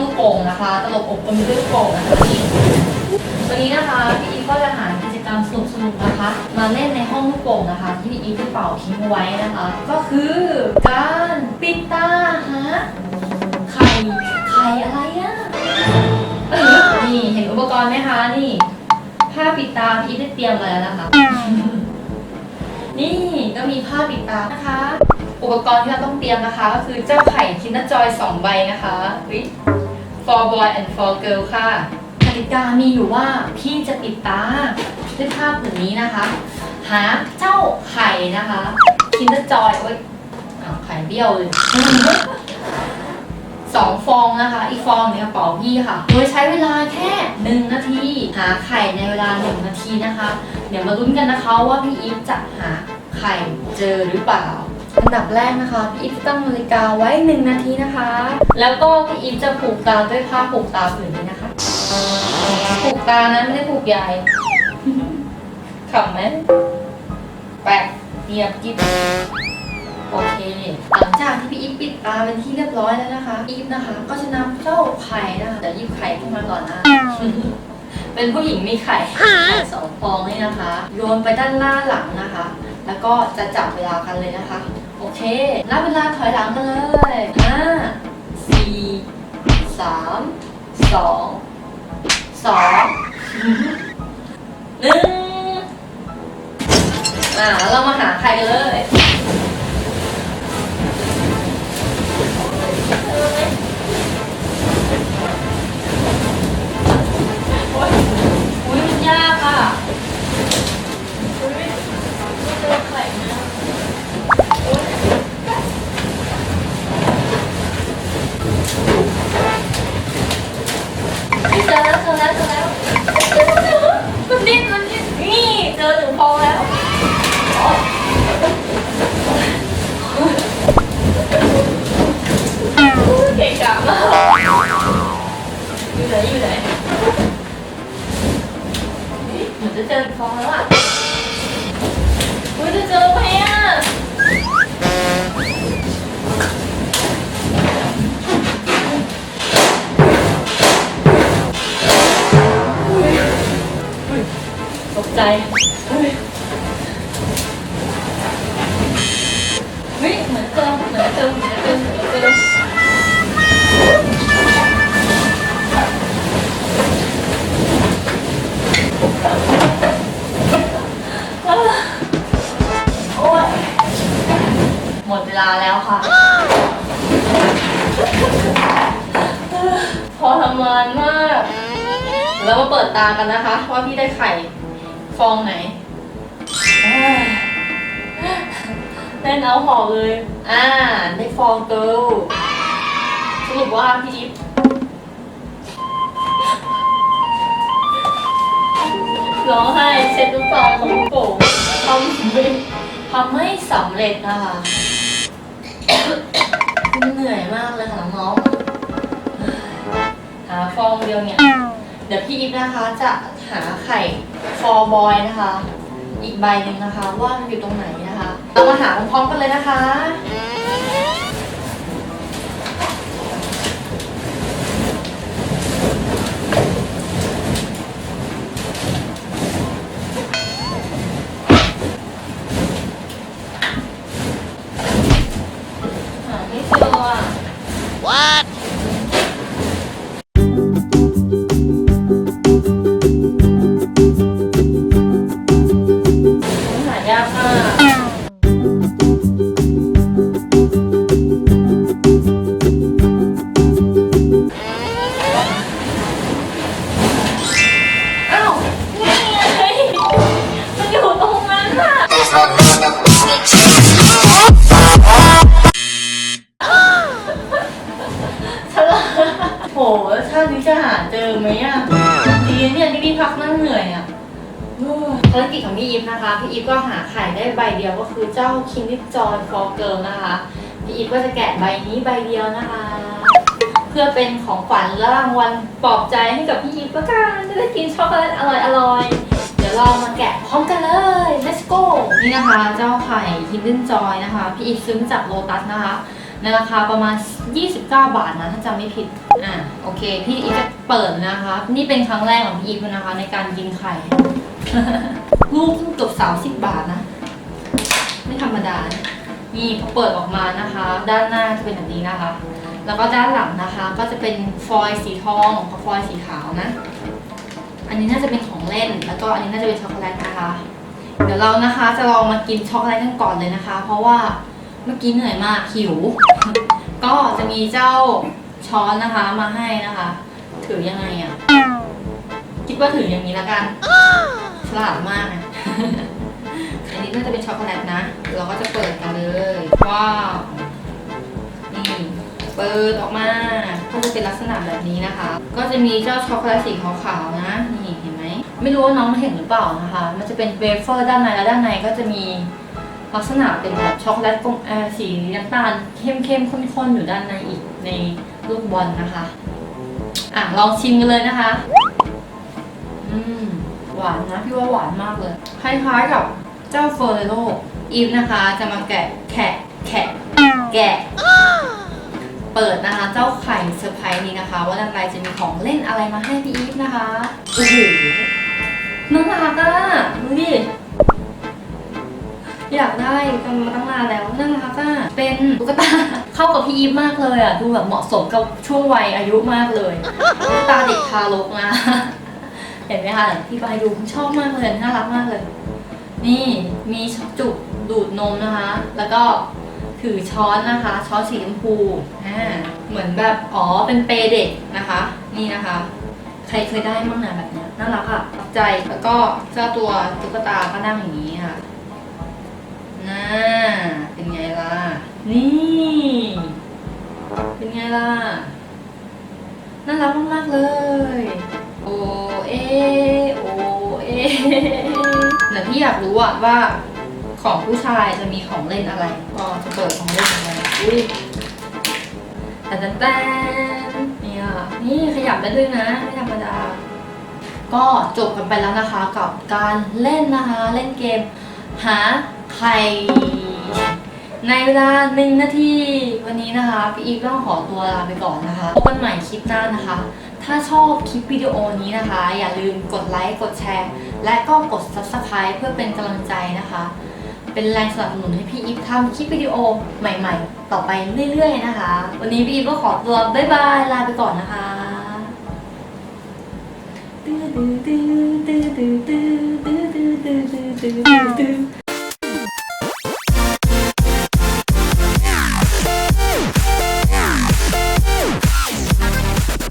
องลูกโป่งนะคะ ตลกอบอมด้วยลูกโป่งนะคะนี่วันนี้นะคะพี่อีฟก็จะหากิจกรรมสนุกๆนะคะ มาเล่นในห้องลูกโป่งนะคะ ที่พี่อีฟได้เป่าทิ้งไว้นะคะ ก็คือการปิดตาหาไข่ไข่อะไรอะนี่เห็นอุปกรณ์ไหมคะนี่ผ้าปิดตาพี่อีฟได้เตรียมมาแล้วนะคะ นี่ก็มีผ้าปิดตานะคะอุปกรณ์ที่เราต้องเตรียมนะคะ ก็คือเจ้าไข่คินนจอย 2 ใบนะคะวิ for boy and for girl ค่ะกติกามีอยู่ว่าพี่จะปิดตาด้วยภาพแบบนี้นะคะ หาเจ้าไข่นะคะคินเนอร์จอยโอ้ยอ้าวไข่เบี้ยวเลยสองฟองนะคะ อีกฟองเนี่ยกระเป๋าพี่ค่ะ โดยใช้เวลาแค่หนึ่งนาที หาไข่ในเวลาหนึ่งนาทีนะคะ เดี๋ยวมาลุ้นกันนะคะว่าพี่อีฟจะหาไข่เจอหรือเปล่า อันดับแรกนะคะพี่อีฟจะตั้งนาฬิกาไว้หนึ่งนาทีนะคะ แล้วก็พี่อีฟจะผูกตาด้วยผ้าผูกตาผืนนี้นะคะ ผูกตานะไม่ได้ผูกใยายขำไหมแปลกเงียบกิ๊บโอเคหลังจากที่พี่อีฟปิดตาเป็นที่เรียบร้อยแล้วนะคะ อีฟนะคะ ก็จะนำเจ้าไข่นะคะเดี๋ยวหยิบไข่ขึ้นมาก่อนนะเป็นผู้หญิงมีไข่ไข่สองฟองนี่นะคะ โยนไปด้านหน้าหลังนะคะ แล้วก็จะจับเวลากันเลยนะคะ โอเค แล้วเวลาถอยหลังกันเลยห้าสี่สามสองสองหนึ่งอ่าเรามาหาใครกันเลย โอ๊ยอุ้ยมันยากอะอุ้ยไม่เจอไข่นะโอ๊ยเฮ้ยเจอแล้วเจอแล้วเจอแล้วเจอแล้วมันดิ้นมันดิ้นนี่เจอหนึ่งฟองแล้วโอ๊ยเก่งกะมากอยู่ไหนอยู่ไหน เหมือนจะเจอฟองแล้วอะอุ้ยจะเจอไหมอะตกใจเฮ้ยเฮ้ยเหมือนเจอเหมือนเจอเหมือนเจอเหมือนเจอ ลาแล้วค่ะ พอทำงานมาก แล้วมาเปิดตากันนะคะ ว่าพี่ได้ไข่ ฟองไหนเล่นเอาหอเลย อ่า ได้ฟองเกิลสรุปว่าพี่อิฟร้องไห้เช็ดน้ำตาของโป่งทำไม่ทำไม่สำเร็จนะคะ เหนื่อยมากเลยค่ะน้องๆหาฟองเดียวเนี่ย เดี๋ยวพี่อีฟนะคะจะหาไข่ฟอร์บอยนะคะ อีกใบหนึ่งนะคะ ว่ามันอยู่ตรงไหนนะคะ เรามาหาพร้อมๆกันเลยนะคะ อ้าวนี่ไงมันอยู่ตรงนั้นน่ะฉลาดโหแล้วชาตินี้จะหาเจอไหมอะดีนะเนี่ยที่พี่พักนั่งเหนื่อยอะ ภารกิจของพี่อีฟนะคะ พี่อีฟก็หาไข่ได้ใบเดียวก็คือเจ้า King l i Joy for Girl นะคะ พี่อีฟก็จะแกะใบนี้ใบเดียวนะคะ เพื่อเป็นของขวัญและรางวัลปลอบใจให้กับพี่อีฟละกันจะได้กินช็อกโกแลตอร่อยอร่อยๆเดี๋ยวเรามาแกะพร้อมกันเลย let's go นี่นะคะ เจ้าไข่ Hidden Joy นะคะ พี่อีฟซื้อมาจากโลตัสนะคะในราคาประมาณ 29 บาทนะ ถ้าจำไม่ผิด อะ โอเค พี่อีฟจะเปิดนะคะ นี่เป็นครั้งแรกของพี่อีฟเลยนะคะ ในการกินไข่ ลูกเกือบ30บบาทนะ ไม่ธรรมดานะนี่พอเปิดออกมานะคะ ด้านหน้าจะเป็นแบบนี้นะคะ แล้วก็ด้านหลังนะคะ ก็จะเป็นฟอยล์สีทองกับฟอยล์สีขาวนะ อันนี้น่าจะเป็นของเล่น แล้วก็อันนี้น่าจะเป็นช็อกโกแลตนะคะ เดี๋ยวเรานะคะจะลองมากินช็อกโกแลตกันก่อนเลยนะคะ เพราะว่าเมื่อกี้เหนื่อยมากหิว ก็จะมีเจ้าช้อนนะคะมาให้นะคะ ถือยังไงอะคิดว่าถืออย่างนี้ละกัน ฉลาดมากนะอันนี้น่าจะเป็นช็อกโกแลตนะ เราก็จะเปิดกันเลยว้าวนี่เปิดออกมาก็จะเป็นลักษณะแบบนี้นะคะ ก็จะมีเจ้าช็อกโกแลตสีขาวๆนะนี่เห็นไหมไม่รู้ว่าน้องเห็นหรือเปล่านะคะ มันจะเป็นเวเฟอร์ด้านในแล้วด้านในก็จะมีลักษณะเป็นแบบช็อกโกแลตกลมสีน้ำตาลเข้มๆข้นๆอยู่ด้านในอีกในลูกบอลนะคะ อะลองชิมกันเลยนะคะ อืม หวานนะพี่ว่าหวานมากเลย คล้ายๆกับเจ้าเฟอร์เรโรอีฟนะคะจะมาแกะแขะแขะแกะ เปิดนะคะเจ้าไข่เซอร์ไพรส์นี้นะคะ ว่าด้านในจะมีของเล่นอะไรมาให้พี่อีฟนะคะโอ้โหน่ารักอะดูดิอยากได้กันมาตั้งนานแล้วน่ารักอะเป็นตุ๊กตาเข้ากับพี่อีฟมากเลยอะ ดูแบบเหมาะสมกับช่วงวัยอายุมากเลยตุ๊กตาเด็กทารกนะ เห็นไหมคะพี่ไปดูชอบมากเลยน่ารักมากเลย นี่มีจุกดูดนมนะคะ แล้วก็ถือช้อนนะคะ ช้อนสีชมพูอ่าเหมือนแบบอ๋อเป็นเปรย์เด็กนะคะ นี่นะคะ ใครเคยได้บ้างนะแบบนี้น่ารักอะประทับใจแล้วก็เจ้าตัวตุ๊กตาก็นั่งอย่างนี้ค่ะน่าเป็นไงล่ะ นี่ เป็นไงล่ะน่ารักมากๆเลย เอโอเอเดี๋ยวพี่อยากรู้อะว่าของผู้ชายจะมีของเล่นอะไรก็จะเปิดของเล่นอะไรอุ้ยแต่แต่แต่เนี่ยนี่ขยับได้ด้วยนะไม่ธรรมดา ก็จบกันไปแล้วนะคะกับการเล่นนะคะ เล่นเกม หาไข่ในเวลาหนึ่งนาทีวันนี้นะคะ พี่อีฟต้องขอตัวลาไปก่อนนะคะพบกันใหม่คลิปหน้านะคะ ถ้าชอบคลิปวิดีโอนี้นะคะ อย่าลืมกดไลค์ กดแชร์ และก็กด subscribe เพื่อเป็นกำลังใจนะคะ เป็นแรงสนับสนุนให้พี่อีฟทำคลิปวิดีโอใหม่ๆ ต่อไปเรื่อยๆนะคะ วันนี้พี่อีฟก็ขอตัวบ๊ายบายลาไปก่อนนะคะตื้อตื้อตื้อตื้อตื้อตื้อตื้อตื้อตื้อตื้อ